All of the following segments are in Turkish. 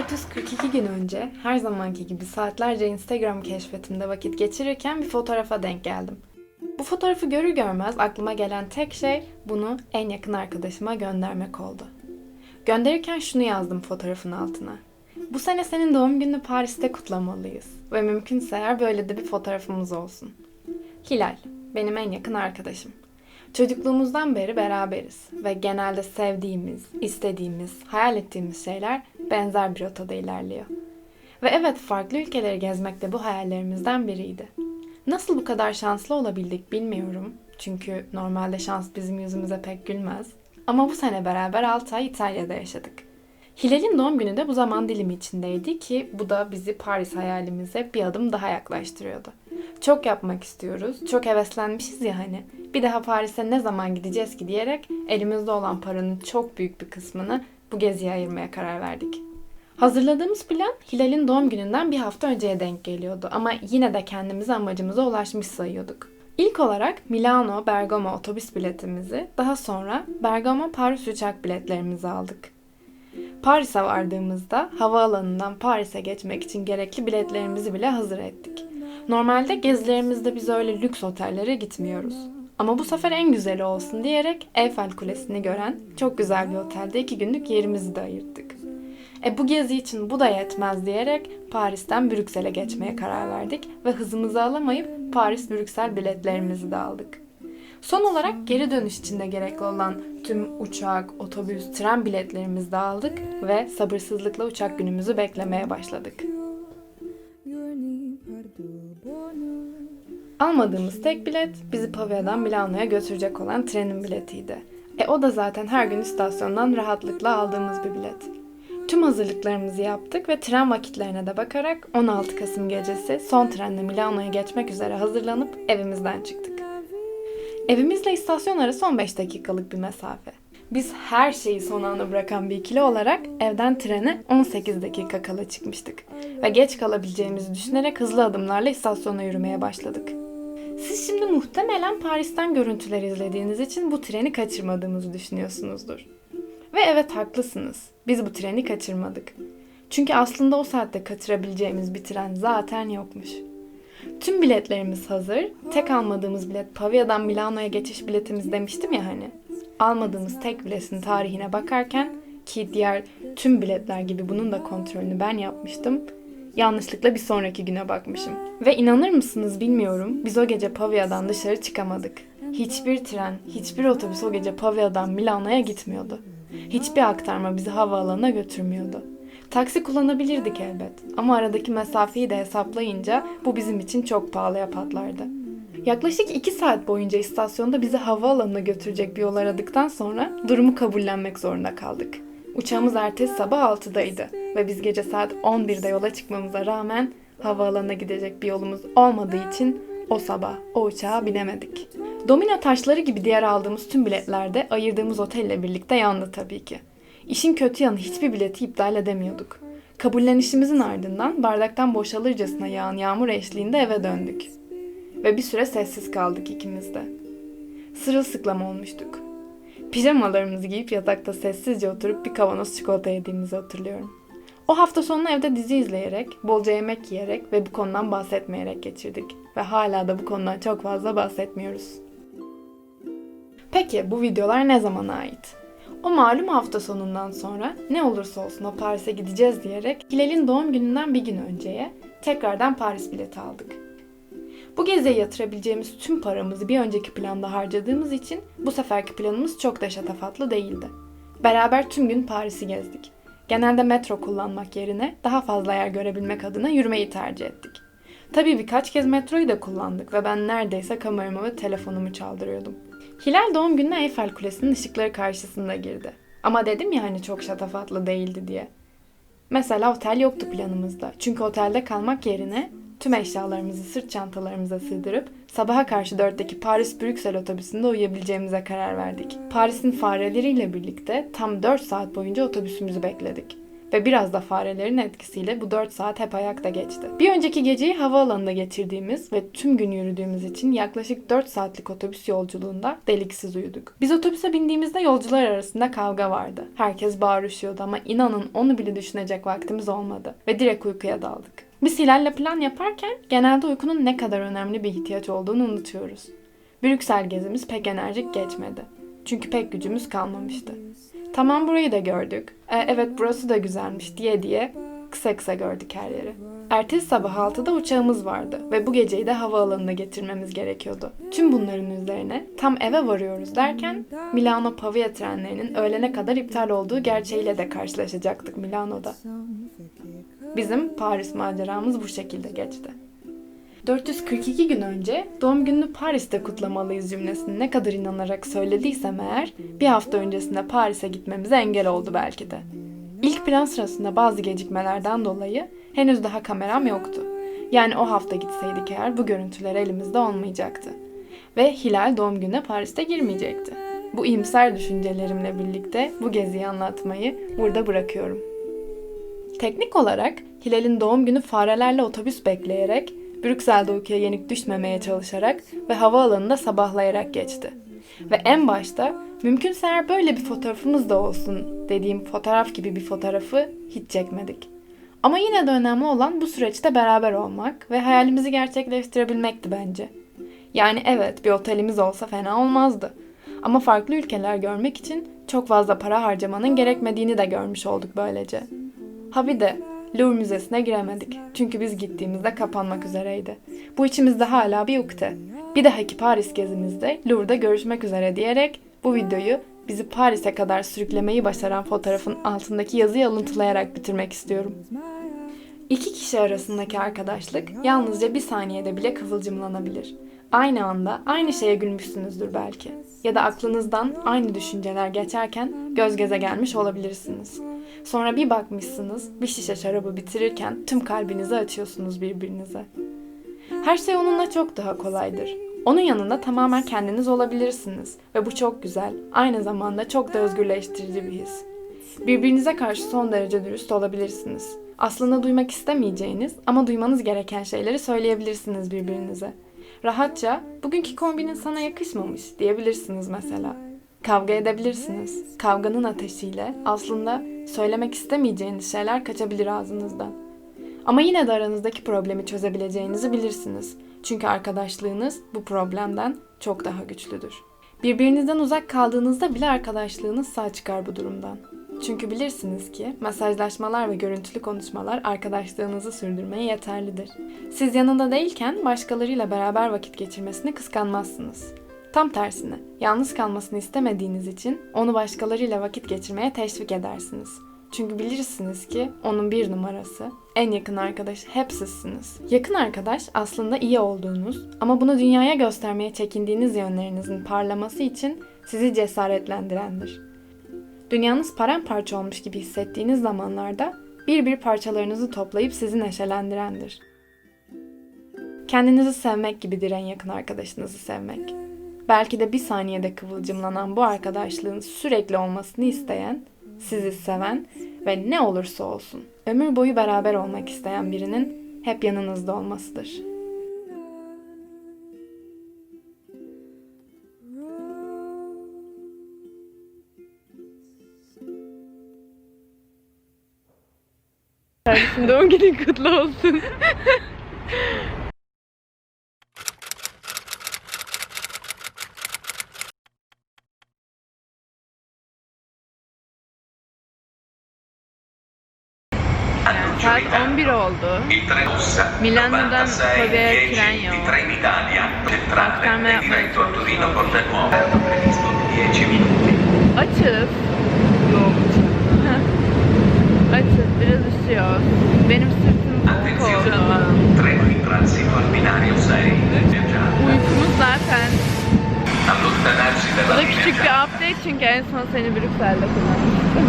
Bundan tam 442 gün önce her zamanki gibi saatlerce Instagram keşfetimde vakit geçirirken bir fotoğrafa denk geldim. Bu fotoğrafı görür görmez aklıma gelen tek şey bunu en yakın arkadaşıma göndermek oldu. Gönderirken şunu yazdım fotoğrafın altına. Bu sene senin doğum gününü Paris'te kutlamalıyız ve mümkünse eğer böyle de bir fotoğrafımız olsun. Hilal, benim en yakın arkadaşım. Çocukluğumuzdan beri beraberiz ve genelde sevdiğimiz, istediğimiz, hayal ettiğimiz şeyler benzer bir rotada ilerliyor. Ve evet farklı ülkeleri gezmek de bu hayallerimizden biriydi. Nasıl bu kadar şanslı olabildik bilmiyorum. Çünkü normalde şans bizim yüzümüze pek gülmez. Ama bu sene beraber 6 ay İtalya'da yaşadık. Hilal'in doğum günü de bu zaman dilimi içindeydi ki bu da bizi Paris hayalimize bir adım daha yaklaştırıyordu. Çok yapmak istiyoruz, çok heveslenmişiz ya hani. Bir daha Paris'e ne zaman gideceğiz ki diyerek elimizde olan paranın çok büyük bir kısmını bu geziye ayırmaya karar verdik. Hazırladığımız plan Hilal'in doğum gününden bir hafta önceye denk geliyordu ama yine de kendimizi amacımıza ulaşmış sayıyorduk. İlk olarak Milano Bergamo otobüs biletimizi, daha sonra Bergamo Paris uçak biletlerimizi aldık. Paris'e vardığımızda havaalanından Paris'e geçmek için gerekli biletlerimizi bile hazır ettik. Normalde gezilerimizde biz öyle lüks otellere gitmiyoruz. Ama bu sefer en güzeli olsun diyerek Eiffel Kulesi'ni gören çok güzel bir otelde iki günlük yerimizi de ayırttık. E bu gezi için bu da yetmez diyerek Paris'ten Brüksel'e geçmeye karar verdik ve hızımızı alamayıp Paris-Brüksel biletlerimizi de aldık. Son olarak geri dönüş için de gerekli olan tüm uçak, otobüs, tren biletlerimizi de aldık ve sabırsızlıkla uçak günümüzü beklemeye başladık. Almadığımız tek bilet bizi Pavia'dan Milano'ya götürecek olan trenin biletiydi. E o da zaten her gün istasyondan rahatlıkla aldığımız bir bilet. Tüm hazırlıklarımızı yaptık ve tren vakitlerine de bakarak 16 Kasım gecesi son trenle Milano'ya geçmek üzere hazırlanıp evimizden çıktık. Evimizle istasyon arası 15 dakikalık bir mesafe. Biz her şeyi son anda bırakan bir ikili olarak evden trene 18 dakika kala çıkmıştık. Ve geç kalabileceğimizi düşünerek hızlı adımlarla istasyona yürümeye başladık. Siz şimdi muhtemelen Paris'ten görüntüler izlediğiniz için bu treni kaçırmadığımızı düşünüyorsunuzdur. Ve evet haklısınız. Biz bu treni kaçırmadık. Çünkü aslında o saatte kaçırabileceğimiz bir tren zaten yokmuş. Tüm biletlerimiz hazır. Tek almadığımız bilet Pavia'dan Milano'ya geçiş biletimiz demiştim ya hani. Almadığımız tek biletin tarihine bakarken ki diğer tüm biletler gibi bunun da kontrolünü ben yapmıştım. Yanlışlıkla bir sonraki güne bakmışım. Ve inanır mısınız bilmiyorum biz o gece Pavia'dan dışarı çıkamadık. Hiçbir tren, hiçbir otobüs o gece Pavia'dan Milano'ya gitmiyordu. Hiçbir aktarma bizi havaalanına götürmüyordu. Taksi kullanabilirdik elbet ama aradaki mesafeyi de hesaplayınca bu bizim için çok pahalıya patlardı. Yaklaşık 2 saat boyunca istasyonda bizi havaalanına götürecek bir yol aradıktan sonra durumu kabullenmek zorunda kaldık. Uçağımız ertesi sabah 6'daydı ve biz gece saat 11'de yola çıkmamıza rağmen havaalanına gidecek bir yolumuz olmadığı için o sabah o uçağa binemedik. Domino taşları gibi diğer aldığımız tüm biletlerde ayırdığımız otelle birlikte yandı tabii ki. İşin kötü yanı hiçbir bileti iptal edemiyorduk. Kabullenişimizin ardından bardaktan boşalırcasına yağan yağmur eşliğinde eve döndük. Ve bir süre sessiz kaldık ikimiz de. Sırılsıklam olmuştuk. Pijamalarımızı giyip yatakta sessizce oturup bir kavanoz çikolata yediğimizi hatırlıyorum. O hafta sonunu evde dizi izleyerek, bolca yemek yiyerek ve bu konudan bahsetmeyerek geçirdik. Ve hala da bu konudan çok fazla bahsetmiyoruz. Peki bu videolar ne zamana ait? O malum hafta sonundan sonra ne olursa olsun o Paris'e gideceğiz diyerek Hilal'in doğum gününden bir gün önceye tekrardan Paris bileti aldık. Bu geziye yatırabileceğimiz tüm paramızı bir önceki planda harcadığımız için bu seferki planımız çok da şatafatlı değildi. Beraber tüm gün Paris'i gezdik. Genelde metro kullanmak yerine daha fazla yer görebilmek adına yürümeyi tercih ettik. Tabii birkaç kez metroyu da kullandık ve ben neredeyse kameramı ve telefonumu çaldırıyordum. Hilal doğum gününe Eiffel Kulesi'nin ışıkları karşısında girdi. Ama dedim ya hani çok şatafatlı değildi diye. Mesela otel yoktu planımızda. Çünkü otelde kalmak yerine tüm eşyalarımızı sırt çantalarımıza sığdırıp sabaha karşı dörtteki Paris-Brüksel otobüsünde uyuyabileceğimize karar verdik. Paris'in fareleriyle birlikte tam 4 saat boyunca otobüsümüzü bekledik. Ve biraz da farelerin etkisiyle bu 4 saat hep ayakta geçti. Bir önceki geceyi havaalanında geçirdiğimiz ve tüm gün yürüdüğümüz için yaklaşık 4 saatlik otobüs yolculuğunda deliksiz uyuduk. Biz otobüse bindiğimizde yolcular arasında kavga vardı. Herkes bağırışıyordu ama inanın onu bile düşünecek vaktimiz olmadı. Ve direkt uykuya daldık. Biz Hilal'le plan yaparken genelde uykunun ne kadar önemli bir ihtiyaç olduğunu unutuyoruz. Brüksel gezimiz pek enerjik geçmedi. Çünkü pek gücümüz kalmamıştı. Tamam burayı da gördük. E, evet burası da güzelmiş diye diye kısa kısa gördük her yeri. Ertesi sabah 6'da uçağımız vardı ve bu geceyi de havaalanına getirmemiz gerekiyordu. Tüm bunların üzerine tam eve varıyoruz derken Milano Pavia trenlerinin öğlene kadar iptal olduğu gerçeğiyle de karşılaşacaktık Milano'da. Bizim Paris maceramız bu şekilde geçti. 442 gün önce doğum gününü Paris'te kutlamalıyız cümlesini ne kadar inanarak söylediysem eğer bir hafta öncesinde Paris'e gitmemize engel oldu belki de. İlk plan sırasında bazı gecikmelerden dolayı henüz daha kameram yoktu. Yani o hafta gitseydik eğer bu görüntüler elimizde olmayacaktı. Ve Hilal doğum gününe Paris'te girmeyecekti. Bu iyimser düşüncelerimle birlikte bu geziyi anlatmayı burada bırakıyorum. Teknik olarak Hilal'in doğum günü farelerle otobüs bekleyerek, Brüksel'de uykuya yenik düşmemeye çalışarak ve havaalanında sabahlayarak geçti. Ve en başta mümkünse eğer böyle bir fotoğrafımız da olsun dediğim fotoğraf gibi bir fotoğrafı hiç çekmedik. Ama yine de önemli olan bu süreçte beraber olmak ve hayalimizi gerçekleştirebilmekti bence. Yani evet bir otelimiz olsa fena olmazdı. Ama farklı ülkeler görmek için çok fazla para harcamanın gerekmediğini de görmüş olduk böylece. Ha bir de Louvre Müzesi'ne giremedik. Çünkü biz gittiğimizde kapanmak üzereydi. Bu içimizde hala bir ukde. Bir dahaki Paris gezimizde Louvre'da görüşmek üzere diyerek bu videoyu bizi Paris'e kadar sürüklemeyi başaran fotoğrafın altındaki yazıyı alıntılayarak bitirmek istiyorum. İki kişi arasındaki arkadaşlık yalnızca bir saniyede bile kıvılcımlanabilir. Aynı anda aynı şeye gülmüşsünüzdür belki. Ya da aklınızdan aynı düşünceler geçerken göz göze gelmiş olabilirsiniz. Sonra bir bakmışsınız bir şişe şarabı bitirirken tüm kalbinizi açıyorsunuz birbirinize. Her şey onunla çok daha kolaydır. Onun yanında tamamen kendiniz olabilirsiniz ve bu çok güzel, aynı zamanda çok da özgürleştirici bir his. Birbirinize karşı son derece dürüst olabilirsiniz. Aslında duymak istemeyeceğiniz ama duymanız gereken şeyleri söyleyebilirsiniz birbirinize. Rahatça bugünkü kombinin sana yakışmamış diyebilirsiniz mesela. Kavga edebilirsiniz. Kavganın ateşiyle aslında söylemek istemeyeceğiniz şeyler kaçabilir ağzınızdan. Ama yine de aranızdaki problemi çözebileceğinizi bilirsiniz. Çünkü arkadaşlığınız bu problemden çok daha güçlüdür. Birbirinizden uzak kaldığınızda bile arkadaşlığınız sağ çıkar bu durumdan. Çünkü bilirsiniz ki mesajlaşmalar ve görüntülü konuşmalar arkadaşlığınızı sürdürmeye yeterlidir. Siz yanında değilken başkalarıyla beraber vakit geçirmesini kıskanmazsınız. Tam tersine, yalnız kalmasını istemediğiniz için onu başkalarıyla vakit geçirmeye teşvik edersiniz. Çünkü bilirsiniz ki onun bir numarası, en yakın arkadaşı hep sizsiniz. Yakın arkadaş aslında iyi olduğunuz ama bunu dünyaya göstermeye çekindiğiniz yönlerinizin parlaması için sizi cesaretlendirendir. Dünyanız paramparça olmuş gibi hissettiğiniz zamanlarda bir bir parçalarınızı toplayıp sizi neşelendirendir. Kendinizi sevmek gibidir en yakın arkadaşınızı sevmek. Belki de bir saniyede kıvılcımlanan bu arkadaşlığın sürekli olmasını isteyen, sizi seven ve ne olursa olsun ömür boyu beraber olmak isteyen birinin hep yanınızda olmasıdır. Kardeşim doğum günün kutlu olsun. Saat 11 oldu. Milano'dan Kobe'ye tren yok. Aktarma yapmaya çalışıyoruz. Yok. Açız. Biraz üşüyoruz. Benim sırtım 6 viaggiando. Uykumuz zaten. Bu da küçük bir update çünkü en son seni Brüksel'de kullanmıştım.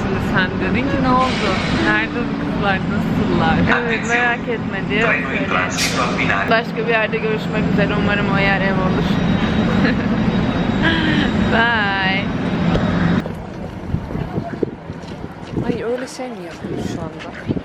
Şimdi sen dedin ki ne oldu? Nerede bu kızlar? Nasıllar? Evet merak etme diye binario. Başka bir yerde görüşmek üzere. Umarım o yer ev olur. Bye. Ay öyle şey mi yapıyoruz şu anda?